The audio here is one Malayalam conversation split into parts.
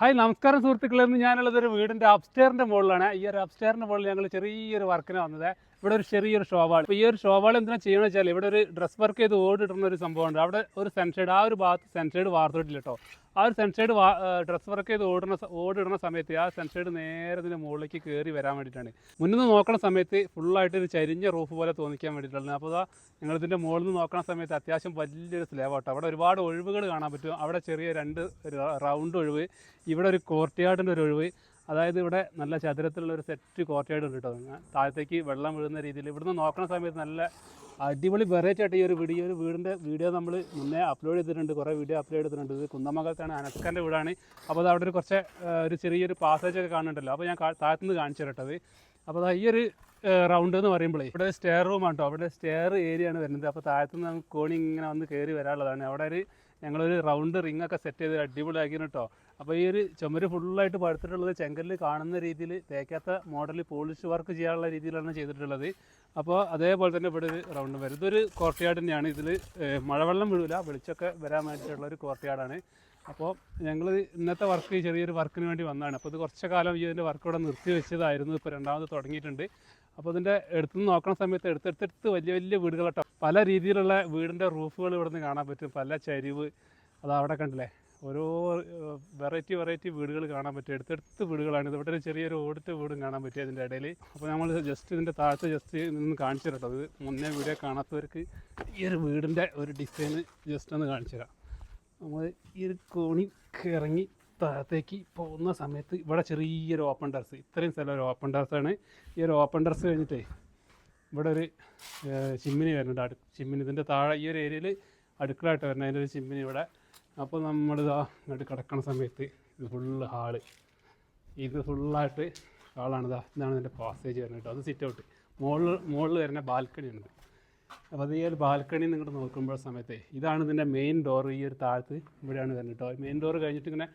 ഹായ് നമസ്കാരം സുഹൃത്തുക്കളെ. ഇന്ന് ഞാനുള്ളത് ഒരു വീടിന്റെ അപ്സ്റ്റേറിന്റെ മുകളിലാണ്. ഈ ഒരു അപ്സ്റ്റേറിന്റെ മുകളിൽ ഞങ്ങൾ ചെറിയൊരു വർക്കിന് വന്നത്. ഇവിടെ ഒരു ചെറിയൊരു ഷോവാൾ. ഇപ്പോൾ ഈ ഒരു ഷോവാൾ എന്തിനാ ചെയ്യണമെന്ന് വെച്ചാൽ ഇവിടെ ഒരു ഡ്രസ് വർക്ക് ചെയ്ത് ഓടിട്ടുന്ന ഒരു സംഭവമുണ്ട്. അവിടെ ഒരു സെൻസൈഡ് ആ ഒരു ഭാഗത്ത് സെൻസൈഡ് വാർത്തിട്ടില്ല കേട്ടോ. ആ ഒരു സെൻസൈഡ് ഡ്രസ് വർക്ക് ചെയ്ത് ഓടുന്ന ഓടിടുന്ന സമയത്ത് ആ സെൻസൈഡ് നേരെ ഇതിന്റെ മുകളിലേക്ക് കയറി വരാൻ വേണ്ടിയിട്ടാണ്. മുന്നിൽ നിന്ന് നോക്കുന്ന സമയത്ത് ഫുള്ളായിട്ട് ഒരു ചരിഞ്ഞ റൂഫ് പോലെ തോന്നിക്കാൻ വേണ്ടിയിട്ടുള്ളത് അപ്പോൾ അതാ ഞങ്ങളിതിന്റെ മുകളിൽ നിന്ന് നോക്കുന്ന സമയത്ത് അത്യാവശ്യം വലിയൊരു സ്ലേവാട്ടോ അവിടെ ഒരുപാട് ഒഴിവുകൾ കാണാൻ പറ്റും. അവിടെ ചെറിയ രണ്ട് റൗണ്ട് ഒഴിവ് ഇവിടെ ഒരു കോർട്ട്യാർഡിന്റെ ഒരു ഒഴിവ് അതായത് ഇവിടെ നല്ല ചതുരത്തിലുള്ള ഒരു സെറ്റ് കോർട്ട്യാർഡ് ഉണ്ട് കേട്ടോ. താഴത്തേക്ക് വെള്ളം വീഴുന്ന രീതിയിൽ ഇവിടുന്ന് നോക്കുന്ന സമയത്ത് നല്ല അടിപൊളി വെറൈറ്റി ആയിട്ട് ഈ ഒരു വീഡിയോ ഒരു വീടിന്റെ വീഡിയോ നമ്മൾ മുന്നേ അപ്ലോഡ് ചെയ്തിട്ടുണ്ട്. കുറേ വീഡിയോ അപ്ലോഡ് ചെയ്തിട്ടുണ്ട്. ഇത് കുന്നമംഗലത്താണ് അനസ്കന്റെ വീടാണ്. അപ്പോൾ അത് അവിടെ ഒരു കുറച്ച് ഒരു ചെറിയൊരു പാസേജ് ഒക്കെ കാണുന്നുണ്ടല്ലോ. അപ്പോൾ ഞാൻ താഴത്തുനിന്ന് കാണിച്ചു തരട്ടത് അപ്പോൾ ഈ ഒരു റൗണ്ട് എന്ന് പറയുമ്പോഴേ ഇവിടെ സ്റ്റെയർ റൂമാണ് കേട്ടോ. അവിടെ സ്റ്റെയർ ഏരിയ ആണ് വരുന്നത്. അപ്പോൾ താഴത്തുനിന്ന് നമുക്ക് കോണി ഇങ്ങനെ വന്ന് കയറി വരാനുള്ളതാണ്. അവിടെ ഒരു ഞങ്ങളൊരു റൗണ്ട് റിംഗ് ഒക്കെ സെറ്റ് ചെയ്ത് അടിപൊളിയാക്കിന് കേട്ടോ. അപ്പോൾ ഈ ഒരു ചുമര് ഫുള്ളായിട്ട് പഴുത്തിട്ടുള്ളത് ചെങ്കല്ല് കാണുന്ന രീതിയിൽ തേക്കാത്ത മോഡലിൽ പോളിഷ് വർക്ക് ചെയ്യാനുള്ള രീതിയിലാണ് ചെയ്തിട്ടുള്ളത്. അപ്പോൾ അതേപോലെ തന്നെ ഇവിടെ ഒരു റൗണ്ട് വരും. ഇതൊരു കോർട്ട്യാർഡ് തന്നെയാണ്. ഇതിൽ മഴവെള്ളം വീഴില്ല വെളിച്ചൊക്കെ വരാൻ വേണ്ടിയിട്ടുള്ള ഒരു കോർട്ട്യാർഡാണ് അപ്പോൾ ഞങ്ങൾ ഇന്നത്തെ വർക്ക് ചെറിയൊരു വർക്കിന് വേണ്ടി വന്നതാണ്. അപ്പോൾ ഇത് കുറച്ച് കാലം ഈ ഇതിന്റെ വർക്ക് ഇവിടെ നിർത്തി വെച്ചതായിരുന്നു. ഇപ്പോൾ രണ്ടാമത് തുടങ്ങിയിട്ടുണ്ട്. അപ്പോൾ ഇതിന്റെ എടുത്തുനിന്ന് നോക്കണ സമയത്ത് എടുത്തെടുത്തെടുത്ത് വലിയ വലിയ വീടുകളട്ടോ പല രീതിയിലുള്ള വീടിന്റെ റൂഫുകൾ ഇവിടെ നിന്ന് കാണാൻ പറ്റും. പല ചരിവ്. അത് അവിടെ കണ്ടില്ലേ? ഓരോ വെറൈറ്റി വെറൈറ്റി വീടുകൾ കാണാൻ പറ്റും. എടുത്തെടുത്ത് വീടുകളാണ് ഇവിടെ ഒരു ചെറിയൊരു ഓടിട്ട വീടും കാണാൻ പറ്റും അതിന്റെ ഇടയിൽ അപ്പോൾ നമ്മൾ ജസ്റ്റ് ഇതിന്റെ താഴത്തെ ജസ്റ്റ് നിന്ന് കാണിച്ചു തരാം അത് മുന്നേ വീഡിയോ കാണാത്തവർക്ക് ഈ ഒരു വീടിന്റെ ഒരു ഡിസൈൻ ജസ്റ്റ് ഒന്ന് കാണിച്ചു തരാം. നമ്മൾ ഈ ഒരു കോണി ഇറങ്ങി താഴത്തേക്ക് പോകുന്ന സമയത്ത് ഇവിടെ ചെറിയൊരു ഓപ്പൺ ടെറസ് ഇത്രയും സ്ഥലം ഒരു ഓപ്പൺ ടെറസാണ് ഈ ഒരു ഓപ്പൺ ടെറസ് കഴിഞ്ഞിട്ടേ ഇവിടെ ഒരു ചിമ്മിനി വരുന്നുണ്ട്. അടു ചിമ്മിനി ഇതിന്റെ താഴെ ഈ ഒരു ഏരിയയിൽ അടുക്കളായിട്ട് വരുന്നത് അതിന്റെ ഒരു ചിമ്മിനി ഇവിടെ അപ്പോൾ നമ്മളിതാ ഇങ്ങോട്ട് കിടക്കണ സമയത്ത് ഇത് ഫുള്ള് ഹാൾ. ഇത് ഫുള്ളായിട്ട് ഹാളാണ്. ഇതാ ഇതാണ് ഇതിന്റെ പാസേജ് വരുന്നത് കേട്ടോ. അത് സിറ്റ് ഔട്ട് മുകളിൽ മുകളിൽ വരുന്ന ഉണ്ട്. അപ്പോൾ അത് ഈ ഒരു ബാൽക്കണി നിങ്ങൾ നോക്കുമ്പോൾ സമയത്ത് ഇതാണ് ഇതിന്റെ മെയിൻ ഡോർ ഈ ഒരു താഴത്ത് ഇവിടെയാണ് വരുന്നത് കേട്ടോ. മെയിൻ ഡോർ കഴിഞ്ഞിട്ട് ഇങ്ങനെ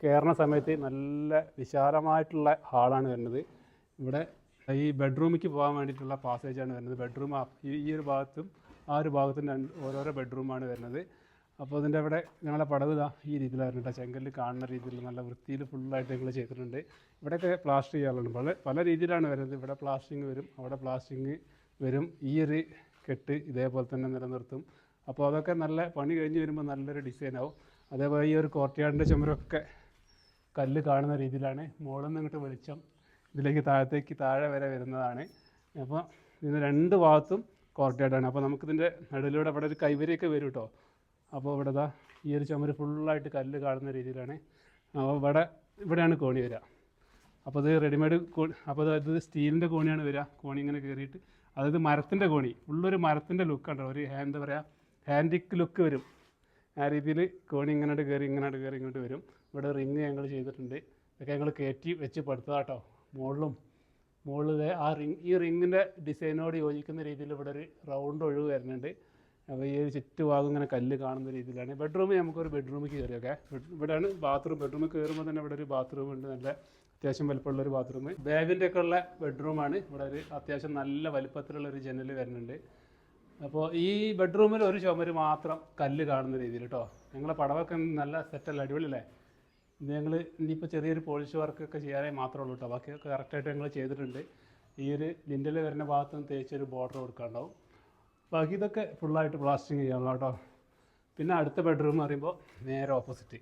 കയറുന്ന സമയത്ത് നല്ല വിശാലമായിട്ടുള്ള ഹാളാണ് വരുന്നത്. ഇവിടെ ഈ ബെഡ്റൂമിലേക്ക് പോകാൻ വേണ്ടിയിട്ടുള്ള പാസേജാണ് വരുന്നത്. ബെഡ്റൂം ഈ ഒരു ഭാഗത്തും ആ ഒരു ഭാഗത്തും ഓരോരോ ബെഡ്റൂമാണ് വരുന്നത്. അപ്പോൾ അതിന്റെ അവിടെ ഞങ്ങളെ പടവ് ഇതാ ഈ രീതിയിലായിരുന്നു കേട്ടോ. ചെങ്കല്ല് കാണുന്ന രീതിയിൽ നല്ല വൃത്തിയിൽ ഫുള്ളായിട്ട് ഞങ്ങൾ ചെയ്തിട്ടുണ്ട്. ഇവിടെയൊക്കെ പ്ലാസ്റ്റർ ചെയ്യാറുണ്ട്. പല പല രീതിയിലാണ് വരുന്നത്. ഇവിടെ പ്ലാസ്റ്റിങ് വരും അവിടെ പ്ലാസ്റ്റിങ് വരും. ഈ ഒരു കെട്ട് ഇതേപോലെ തന്നെ നിലനിർത്തും. അപ്പോൾ അതൊക്കെ നല്ല പണി കഴിഞ്ഞ് വരുമ്പോൾ നല്ലൊരു ഡിസൈൻ ആവും. അതേപോലെ ഈ ഒരു കോർട്ട്യാർഡിന്റെ ചുമരൊക്കെ കല്ല് കാണുന്ന രീതിയിലാണ്. മുകളിൽ നിന്ന് ഇങ്ങോട്ട് വെളിച്ചം ഇതിലേക്ക് താഴത്തേക്ക് താഴെ വരെ വരുന്നതാണ്. അപ്പോൾ ഇതിന് രണ്ട് ഭാഗത്തും കോർട്ട്യാർഡാണ് അപ്പോൾ നമുക്കിതിന്റെ നടുവിലൂടെ അവിടെ ഒരു കൈവരിയൊക്കെ വരും കേട്ടോ. അപ്പോൾ ഇവിടെ ദാ ഈ ഒരു ചുമര് ഫുള്ളായിട്ട് കല്ല് കാണുന്ന രീതിയിലാണ്. അപ്പോൾ ഇവിടെ ഇവിടെയാണ് കോണി വരിക. അപ്പോൾ അത് റെഡിമെയ്ഡ് കോണി അപ്പോൾ അത് സ്റ്റീലിന്റെ കോണിയാണ് വരിക. കോണി ഇങ്ങനെ കയറിയിട്ട്. അതായത് മരത്തിന്റെ കോണി. ഉള്ളൊരു മരത്തിന്റെ ലുക്കാണ് ഒരു എന്താ പറയുക ഹാൻഡിക് ലുക്ക് വരും. ആ രീതിയിൽ കോണി ഇങ്ങോട്ട് കയറി ഇങ്ങോട്ട് കയറി ഇങ്ങോട്ട് വരും. ഇവിടെ റിങ് ഞങ്ങൾ ചെയ്തിട്ടുണ്ട്. ഇതൊക്കെ ഞങ്ങൾ കയറ്റി വെച്ച് പടുത്തതാട്ടോ മുകളിലും മുകളിൽ ആ റിങ് ഈ റിങ്ങിന്റെ ഡിസൈനോട് യോജിക്കുന്ന രീതിയിൽ ഇവിടെ ഒരു റൗണ്ട് ഒഴിവ് വരുന്നുണ്ട്. അപ്പോൾ ഈ ഒരു ചുറ്റുഭാഗം ഇങ്ങനെ കല്ല് കാണുന്ന രീതിയിലാണ്. ബെഡ്റൂം നമുക്കൊരു ബെഡ്റൂമിൽ ഓക്കെ ഇവിടെയാണ് ബാത്റൂം ബെഡ്റൂമിൽ കയറുമ്പോൾ തന്നെ ഇവിടെ ഒരു ബാത്റൂം ഉണ്ട്. നല്ല അത്യാവശ്യം വലിപ്പമുള്ള ഒരു ബാത്റൂം ബേബിന്റെ ഒക്കെ ഉള്ള ബെഡ്റൂമാണ് ഇവിടെ ഒരു അത്യാവശ്യം നല്ല വലിപ്പത്തിലുള്ള ഒരു ജനൽ വരുന്നുണ്ട്. അപ്പോൾ ഈ ബെഡ്റൂമിൽ ഒരു ചുമര് മാത്രം കല്ല് കാണുന്ന രീതിയിൽ കേട്ടോ ഞങ്ങളെ പടവൊക്കെ നല്ല സെറ്റല്ല അടിപൊളിയല്ലേ? ഞങ്ങൾ ഇനിയിപ്പോൾ ചെറിയൊരു പോളിഷ് വർക്കൊക്കെ ചെയ്യാനേ മാത്രമേ ഉള്ളൂ കേട്ടോ ബാക്കിയൊക്കെ കറക്റ്റായിട്ട് ഞങ്ങൾ ചെയ്തിട്ടുണ്ട്. ഈ ഒരു ലിൻഡൽ വരുന്ന ഭാഗത്തും തേച്ചൊരു ബോർഡർ കൊടുക്കാണ്ടാവും ബാക്കി ഇതൊക്കെ ഫുള്ളായിട്ട് പ്ലാസ്റ്റിക് ചെയ്യാനുള്ള കേട്ടോ. പിന്നെ അടുത്ത ബെഡ്റൂം എന്ന് പറയുമ്പോൾ നേരെ ഓപ്പോസിറ്റ്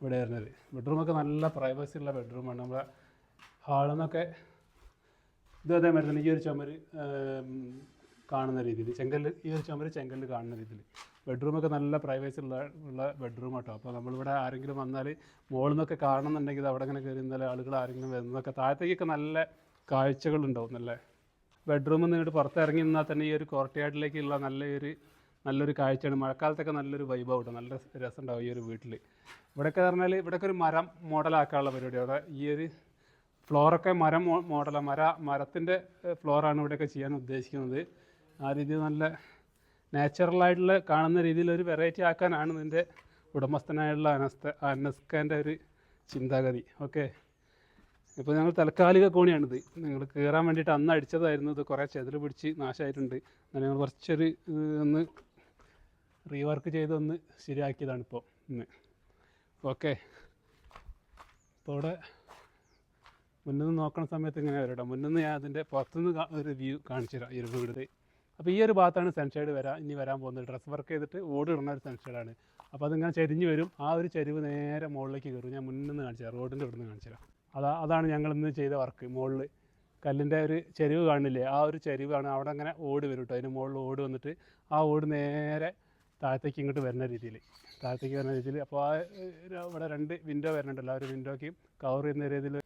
ഇവിടെ വരുന്നത്. ബെഡ്റൂമൊക്കെ നല്ല പ്രൈവസി ഉള്ള ബെഡ്റൂമാണ് നമ്മുടെ ഹാളിൽ നിന്നൊക്കെ ഇത് അതേമാതിരി തന്നെ ഈ ഒരു ചുമര് കാണുന്ന രീതിയിൽ. ചെങ്കല്ല് ഈ ഒരു ചുമര് ചെങ്കല്ല് കാണുന്ന രീതിയിൽ. ബെഡ്റൂമൊക്കെ നല്ല പ്രൈവസി ഉള്ള ഉള്ള ബെഡ്റൂം കേട്ടോ അപ്പോൾ നമ്മളിവിടെ ആരെങ്കിലും വന്നാൽ മുകളിൽ നിന്നൊക്കെ കാണുന്നുണ്ടെങ്കിൽ അവിടെ ഇങ്ങനെ കയറി ഇന്നലെ ആളുകൾ ആരെങ്കിലും വരുന്നതൊക്കെ താഴത്തേക്കൊക്കെ നല്ല കാഴ്ചകളുണ്ടാവും നല്ല ബെഡ്റൂമിൽ നിന്ന് ഇങ്ങോട്ട് പുറത്തിറങ്ങി നിന്നാൽ തന്നെ ഈ ഒരു കോർട്ട്യാർഡിലേക്കുള്ള നല്ലൊരു നല്ലൊരു കാഴ്ചയാണ്. മഴക്കാലത്തൊക്കെ നല്ലൊരു വൈബാവും കേട്ടോ നല്ല രസം ഉണ്ടാവും ഈ ഒരു വീട്ടിൽ ഇവിടെയൊക്കെ പറഞ്ഞാൽ ഇവിടെയൊക്കെ ഒരു മരം മോഡലാക്കാനുള്ള പരിപാടി. അവിടെ ഈ ഒരു ഫ്ലോറൊക്കെ മരം മോഡലാണ് മര മരത്തിന്റെ ഫ്ലോറാണ് ഇവിടെയൊക്കെ ചെയ്യാൻ ഉദ്ദേശിക്കുന്നത്. ആ രീതിയിൽ നല്ല നാച്ചുറലായിട്ടുള്ള കാണുന്ന രീതിയിൽ ഒരു വെറൈറ്റി ആക്കാനാണ് ഇതിന്റെ ഉടമസ്ഥനായുള്ള അനസ്ത അനസ്കന്റെ ഒരു ചിന്താഗതി. ഓക്കെ ഇപ്പോൾ ഞങ്ങൾ താൽക്കാലിക കോണിയാണിത്. ഞങ്ങൾ കയറാൻ വേണ്ടിയിട്ട് അന്ന് അടിച്ചതായിരുന്നു. ഇത് കുറേ ചെതിൽ പിടിച്ച് നാശമായിട്ടുണ്ട് എന്നാൽ ഞങ്ങൾ കുറച്ചൊരു ഒന്ന് റീവർക്ക് ചെയ്ത് ഒന്ന് ശരിയാക്കിയതാണ് ഇപ്പോൾ ഇന്ന്. ഓക്കെ ഇപ്പോൾ ഇവിടെ മുന്നിൽ നിന്ന് നോക്കണ സമയത്ത് ഇങ്ങനെ വരും കേട്ടോ മുന്നിൽ നിന്ന് ഞാൻ അതിന്റെ പുറത്തുനിന്ന് ഒരു വ്യൂ കാണിച്ചു തരാം ഈ ഒരു വീട് അപ്പോൾ ഈ ഒരു ഭാഗത്താണ് സൺഷൈഡ് വരാൻ ഇനി വരാൻ പോകുന്നത്. ഡ്രസ് വർക്ക് ചെയ്തിട്ട് ഓട് ഇടുന്ന ഒരു സൺഷൈഡാണ് അപ്പോൾ അതിങ്ങനെ ചരിഞ്ഞ് വരും. ആ ഒരു ചരിവ് നേരെ മുകളിലേക്ക് കയറും ഞാൻ മുന്നിൽ നിന്ന് കാണിച്ചു തരാം റോഡിന്റെ ഇവിടെ നിന്ന് കാണിച്ചു തരാം അതാ അതാണ് ഞങ്ങൾ ഇന്ന് ചെയ്ത വർക്ക്. മുകളിൽ കല്ലിന്റെ ഒരു ചെരിവ് കാണില്ലേ? ആ ഒരു ചെരിവാണ് അവിടെ അങ്ങനെ ഓട് വരും കേട്ടോ അതിന് മുകളിൽ ഓട് വന്നിട്ട് ആ ഓട് നേരെ താഴത്തേക്ക് ഇങ്ങോട്ട് വരുന്ന രീതിയിൽ. താഴത്തേക്ക് വരുന്ന രീതിയിൽ. അപ്പോൾ ആ ഇവിടെ രണ്ട് വിൻഡോ വരുന്നുണ്ടല്ലോ. ആ ഒരു വിൻഡോയ്ക്ക് കവർ ചെയ്യുന്ന രീതിയിൽ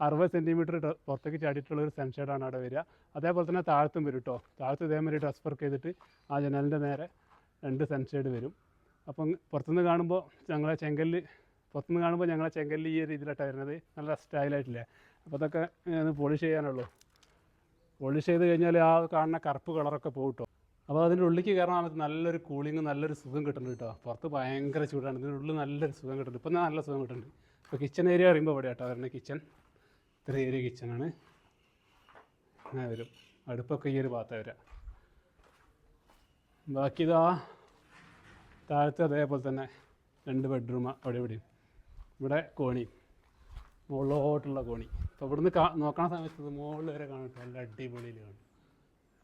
അറുപത് സെന്റിമീറ്റർ പുറത്തേക്ക് ചാടിയിട്ടുള്ള ഒരു സൺഷെയ്ഡാണ് അവിടെ വരിക. അതേപോലെ തന്നെ താഴത്തും വരും കേട്ടോ താഴത്ത് ഇതേമാതിരി ഡ്രസ് വർക്ക് ചെയ്തിട്ട് ആ ജനലിന്റെ നേരെ രണ്ട് സൺഷെയ്ഡ് വരും. അപ്പം പുറത്തുനിന്ന് കാണുമ്പോൾ ഞങ്ങളെ ചെങ്കല്ല് പുറത്തുനിന്ന് കാണുമ്പോൾ ഞങ്ങളെ ചെങ്കല്ല് ഈ രീതിയിലായിട്ടാണ് വരുന്നത്. നല്ല സ്റ്റൈലായിട്ടില്ല അപ്പോൾ അതൊക്കെ പോളിഷ് ചെയ്യാനുള്ളൂ. പോളിഷ് ചെയ്ത് കഴിഞ്ഞാൽ ആ കാണുന്ന കറുപ്പ് കളറൊക്കെ പോകും അപ്പോൾ അതിന്റെ ഉള്ളിലേക്ക് കയറാൻ നമുക്ക് നല്ലൊരു കൂളിങ് നല്ലൊരു സുഖം കിട്ടുന്നുണ്ട് കേട്ടോ പുറത്ത് ഭയങ്കര ചൂടാണ്. ഇതിന്റെ ഉള്ളിൽ നല്ലൊരു സുഖം കിട്ടുന്നു ഇപ്പം നല്ല സുഖം കിട്ടുന്നുണ്ട് ഇപ്പോൾ കിച്ചൺ ഏരിയ പറയുമ്പോൾ ഇവിടെ കേട്ടോ വരുന്ന കിച്ചൺ ഇത്ര ഏരിയ കിച്ചണാണ് അങ്ങനെ വരും. അടുപ്പൊക്കെ ഈ ഒരു ഭാഗത്ത് വരാം. ബാക്കി ഇതാ താഴത്തെ അതേപോലെ തന്നെ രണ്ട് ബെഡ്റൂമാണ് അവിടെ ഇവിടെയും. ഇവിടെ കോണി. മുകളിലോട്ടുള്ള കോണി. അപ്പോൾ ഇവിടുന്ന് കാ നോക്കണ സമയത്ത് മുകളിൽ വരെ കാണും നല്ല അടിപൊളിയിൽ കാണും.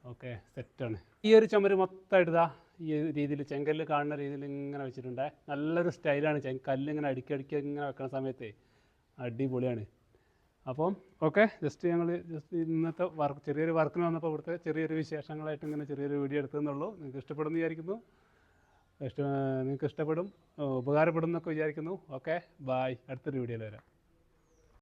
ഓക്കെ സെറ്റാണ്. ഈ ഒരു ചുമര് മൊത്തമായിട്ട് ഇതാ ഈ രീതിയിൽ ചെങ്കല്ല് കാണുന്ന രീതിയിൽ ഇങ്ങനെ വെച്ചിട്ടുണ്ട്. നല്ലൊരു സ്റ്റൈലാണ് ചെ കല്ല് ഇങ്ങനെ അടുക്കി അടുക്കി ഇങ്ങനെ വെക്കുന്ന സമയത്ത്. അടിപൊളിയാണ്. അപ്പം ഓക്കെ ജസ്റ്റ് ഞങ്ങൾ ജസ്റ്റ് ഇന്നത്തെ വർക്ക് ചെറിയൊരു വർക്കിന് വന്നപ്പോൾ ഇവിടുത്തെ ചെറിയൊരു വിശേഷങ്ങളായിട്ട് ഇങ്ങനെ ചെറിയൊരു വീഡിയോ എടുത്തെന്നുള്ളൂ നിങ്ങൾക്ക് ഇഷ്ടപ്പെടുന്നു വിചാരിക്കുന്നു. ഇഷ്ട നിങ്ങൾക്ക് ഇഷ്ടപ്പെടും ഉപകാരപ്പെടും എന്നൊക്കെ വിചാരിക്കുന്നു. ഓക്കെ ബായ് അടുത്തൊരു വീഡിയോയിൽ വരാം.